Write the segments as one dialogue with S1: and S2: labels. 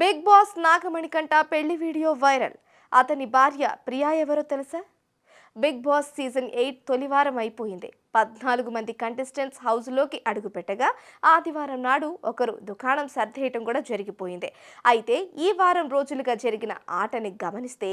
S1: Big boss Nagamanikanta పెళ్ళి video viral. అతని భార్య ప్రియా ఎవరో తెలుసా? బిగ్ బాస్ సీజన్ ఎయిట్ తొలివారం అయిపోయింది పద్నాలుగు మంది కంటెస్టెంట్స్ హౌస్లోకి అడుగుపెట్టగా ఆదివారం నాడు ఒకరు దుకాణం సర్దేయటం కూడా జరిగిపోయింది. అయితే ఈ వారం రోజులుగా జరిగిన ఆటని గమనిస్తే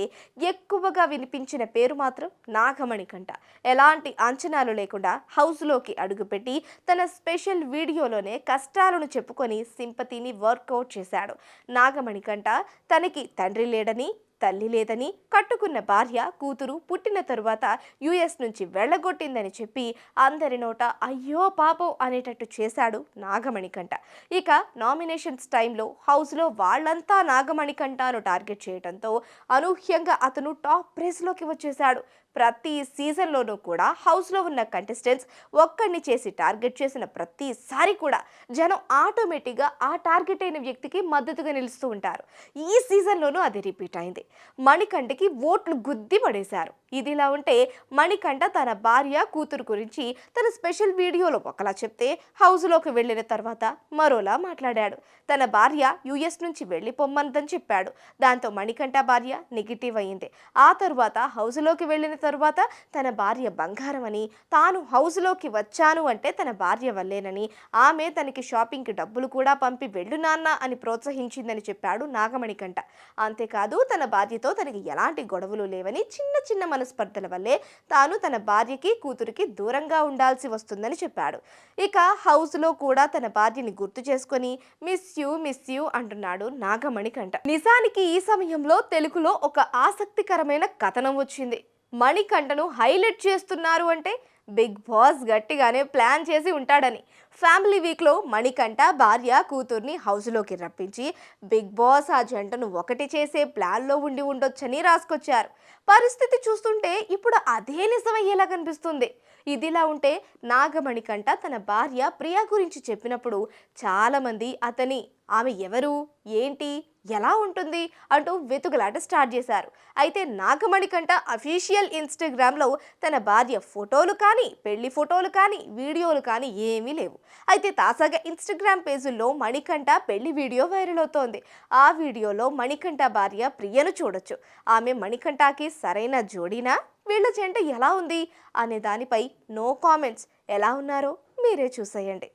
S1: ఎక్కువగా వినిపించిన పేరు మాత్రం నాగమణి కంట ఎలాంటి అంచనాలు లేకుండా హౌస్లోకి అడుగుపెట్టి తన స్పెషల్ వీడియోలోనే కష్టాలను చెప్పుకొని సింపతిని వర్కౌట్ చేశాడు. నాగమణి కంట తనకి తండ్రి లేడని తల్లి లేదని కట్టుకున్న భార్య కూతురు పుట్టిన తరువాత యుఎస్ నుంచి వెళ్ళగొట్టిందని చెప్పి అందరి నోట అయ్యో పాపం అనేటట్టు చేశాడు నాగమణికంట. ఇక నామినేషన్స్ టైంలో హౌస్లో వాళ్ళంతా నాగమణికంటను టార్గెట్ చేయడంతో అనూహ్యంగా అతను టాప్ ప్రైజ్లోకి వచ్చేశాడు. ప్రతి సీజన్లోనూ కూడా హౌస్లో ఉన్న కంటెస్టెంట్స్ ఒక్కడిని చేసి టార్గెట్ చేసిన ప్రతిసారి కూడా జనం ఆటోమేటిక్గా ఆ టార్గెట్ అయిన వ్యక్తికి మద్దతుగా నిలుస్తూ ఉంటారు. ఈ సీజన్లోనూ అది రిపీట్ అయింది. మణికంఠకి ఓట్లు గుద్ది పడేశారు. ఇదిలా ఉంటే మణికంఠ తన భార్య కూతురు గురించి తన స్పెషల్ వీడియోలో ఒకలా చెప్తే హౌస్లోకి వెళ్ళిన తర్వాత మరోలా మాట్లాడాడు. తన భార్య యుఎస్ నుంచి వెళ్ళి పొమ్మందని చెప్పాడు. దాంతో మణికంఠ భార్య నెగిటివ్ అయింది ఆ తర్వాత హౌస్లోకి వెళ్ళిన తర్వాత తన భార్య బంగారం అని తాను హౌస్లోకి వచ్చాను అంటే తన భార్య వల్లేనని ఆమె తనకి షాపింగ్కి డబ్బులు కూడా పంపి వెళ్ళు నాన్న అని ప్రోత్సహించిందని చెప్పాడు నాగమణికంఠ. అంతేకాదు తన భార్యతో తనకి ఎలాంటి గొడవలు లేవని చిన్న చిన్న మనస్పర్ధల వల్లే తాను తన భార్యకి కూతురికి దూరంగా ఉండాల్సి వస్తుందని చెప్పాడు. ఇక హౌస్లో కూడా తన భార్యని గుర్తు చేసుకొని మిస్ యూ మిస్ యూ అంటున్నాడు నాగమణికంఠ. నిజానికి ఈ సమయంలో తెలుగులో ఒక ఆసక్తికరమైన కథనం వచ్చింది. మణికంఠను హైలైట్ చేస్తున్నారు అంటే బిగ్ బాస్ గట్టిగానే ప్లాన్ చేసి ఉంటాడని. ఫ్యామిలీ వీక్లో మణికంఠ భార్య కూతుర్ని హౌస్లోకి రప్పించి బిగ్ బాస్ ఆ జంటను ఒకటి చేసే ప్లాన్లో ఉండి ఉండొచ్చని రాసుకొచ్చారు. పరిస్థితి చూస్తుంటే ఇప్పుడు అదే నిజమయ్యేలా కనిపిస్తుంది. ఇదిలా ఉంటే నాగమణికంఠ తన భార్య ప్రియా గురించి చెప్పినప్పుడు చాలామంది అతని ఆమె ఎవరు? ఏంటి? ఎలా ఉంటుంది? అంటూ వెతుకులాట స్టార్ట్ చేశారు. అయితే నాగమణికంట అఫీషియల్ ఇన్స్టాగ్రామ్లో తన భార్య ఫోటోలు కానీ పెళ్ళి ఫోటోలు కానీ వీడియోలు కానీ ఏమీ లేవు. అయితే తాజాగా ఇన్స్టాగ్రామ్ పేజీల్లో మణికంఠ పెళ్ళి వీడియో వైరల్ అవుతోంది. ఆ వీడియోలో మణికంఠ భార్య ప్రియను చూడొచ్చు. ఆమె మణికంఠకి సరైన జోడీనా? వీళ్ళ జంట ఎలా ఉంది? అనే దానిపై నో కామెంట్స్. ఎలా ఉన్నారో మీరే చూసేయండి.